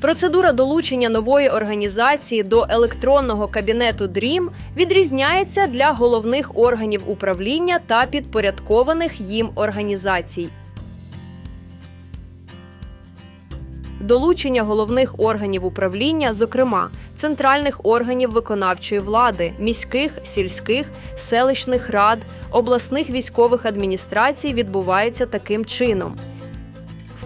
Процедура долучення нової організації до електронного кабінету DREAM відрізняється для головних органів управління та підпорядкованих їм організацій. Долучення головних органів управління, зокрема центральних органів виконавчої влади, міських, сільських, селищних рад, обласних військових адміністрацій відбувається таким чином.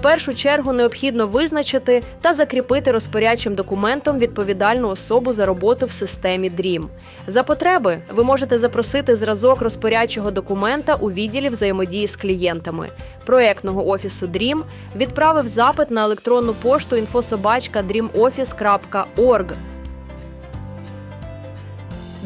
Першу чергу необхідно визначити та закріпити розпорядчим документом відповідальну особу за роботу в системі DREAM. За потреби ви можете запросити зразок розпорядчого документа у відділі взаємодії з клієнтами проектного офісу DREAM, відправив запит на електронну пошту інфособачка dreamoffice.org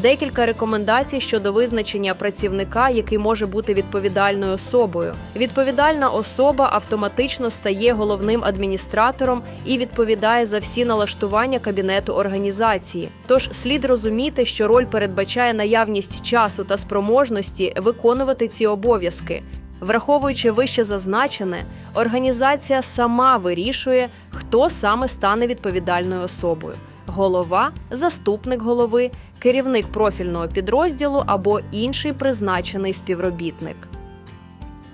Декілька рекомендацій щодо визначення працівника, який може бути відповідальною особою. Відповідальна особа автоматично стає головним адміністратором і відповідає за всі налаштування кабінету організації. Тож слід розуміти, що роль передбачає наявність часу та спроможності виконувати ці обов'язки. Враховуючи вище зазначене, організація сама вирішує, хто саме стане відповідальною особою голова, заступник голови, керівник профільного підрозділу або інший призначений співробітник.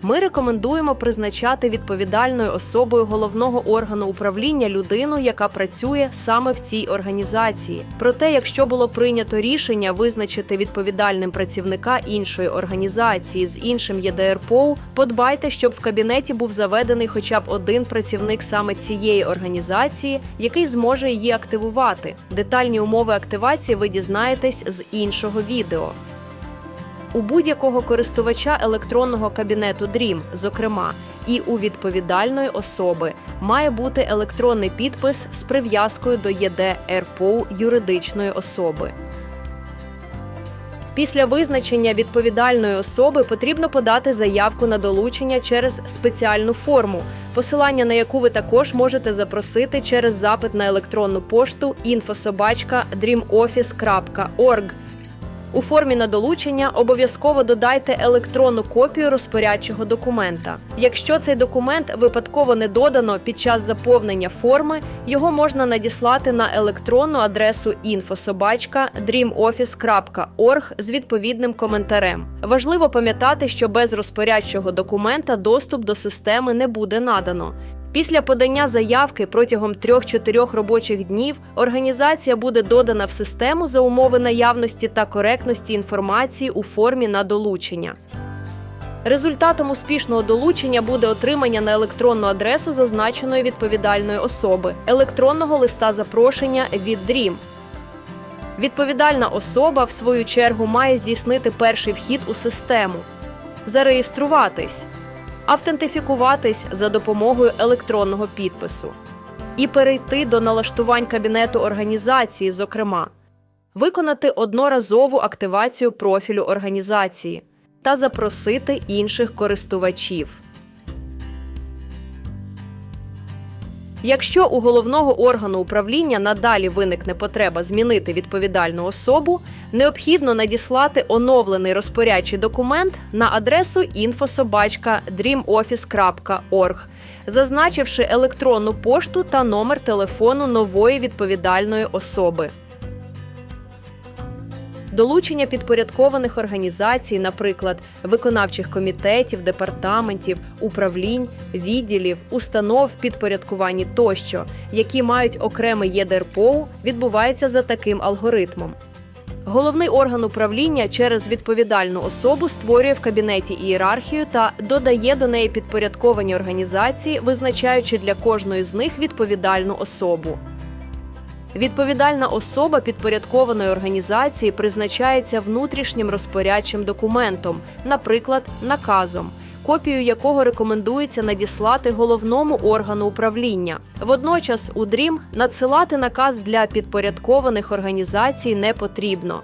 Ми рекомендуємо призначати відповідальною особою головного органу управління людину, яка працює саме в цій організації. Проте, якщо було прийнято рішення визначити відповідальним працівника іншої організації з іншим ЄДРПО, подбайте, щоб в кабінеті був заведений хоча б один працівник саме цієї організації, який зможе її активувати. Детальні умови активації ви дізнаєтесь з іншого відео. У будь-якого користувача електронного кабінету DREAM, зокрема, і у відповідальної особи має бути електронний підпис з прив'язкою до ЄДРПО юридичної особи. Після визначення відповідальної особи потрібно подати заявку на долучення через спеціальну форму, посилання на яку ви також можете запросити через запит на електронну пошту інфособачка dreamoffice.org. У формі на долучення обов'язково додайте електронну копію розпорядчого документа. Якщо цей документ випадково не додано під час заповнення форми, його можна надіслати на електронну адресу інфособачка dreamoffice.org з відповідним коментарем. Важливо пам'ятати, що без розпорядчого документа доступ до системи не буде надано. Після подання заявки протягом 3-4 робочих днів організація буде додана в систему за умови наявності та коректності інформації у формі на долучення. Результатом успішного долучення буде отримання на електронну адресу зазначеної відповідальної особи електронного листа запрошення від DREAM. Відповідальна особа, в свою чергу, має здійснити перший вхід у систему, зареєструватись, автентифікуватись за допомогою електронного підпису і перейти до налаштувань кабінету організації, зокрема, виконати одноразову активацію профілю організації та запросити інших користувачів. Якщо у головного органу управління надалі виникне потреба змінити відповідальну особу, необхідно надіслати оновлений розпорядчий документ на адресу інфособачка dreamoffice.org, зазначивши електронну пошту та номер телефону нової відповідальної особи. Долучення підпорядкованих організацій, наприклад, виконавчих комітетів, департаментів, управлінь, відділів, установ підпорядкуванні тощо, які мають окремий ЄДРПО, відбувається за таким алгоритмом. Головний орган управління через відповідальну особу створює в кабінеті ієрархію та додає до неї підпорядковані організації, визначаючи для кожної з них відповідальну особу. Відповідальна особа підпорядкованої організації призначається внутрішнім розпорядчим документом, наприклад, наказом, копію якого рекомендується надіслати головному органу управління. Водночас у дрім надсилати наказ для підпорядкованих організацій не потрібно.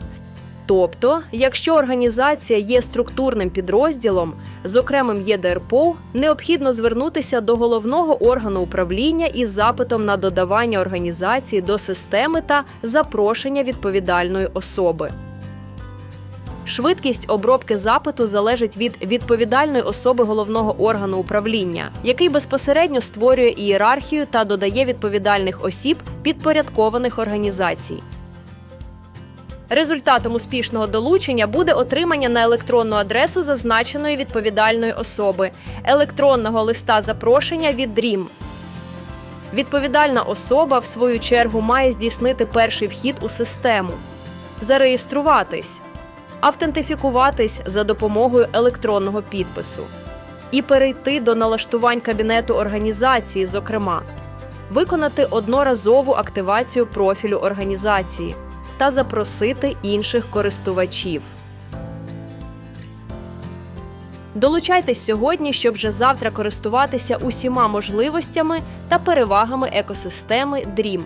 Тобто, якщо організація є структурним підрозділом з окремим ЄДРПО, необхідно звернутися до головного органу управління із запитом на додавання організації до системи та запрошення відповідальної особи. Швидкість обробки запиту залежить від відповідальної особи головного органу управління, який безпосередньо створює ієрархію та додає відповідальних осіб підпорядкованих організацій. Результатом успішного долучення буде отримання на електронну адресу зазначеної відповідальної особи електронного листа запрошення від DREAM. Відповідальна особа, в свою чергу, має здійснити перший вхід у систему, зареєструватись, автентифікуватись за допомогою електронного підпису і перейти до налаштувань кабінету організації, зокрема, виконати одноразову активацію профілю організації та запросити інших користувачів. Долучайтесь сьогодні, щоб вже завтра користуватися усіма можливостями та перевагами екосистеми DREAM.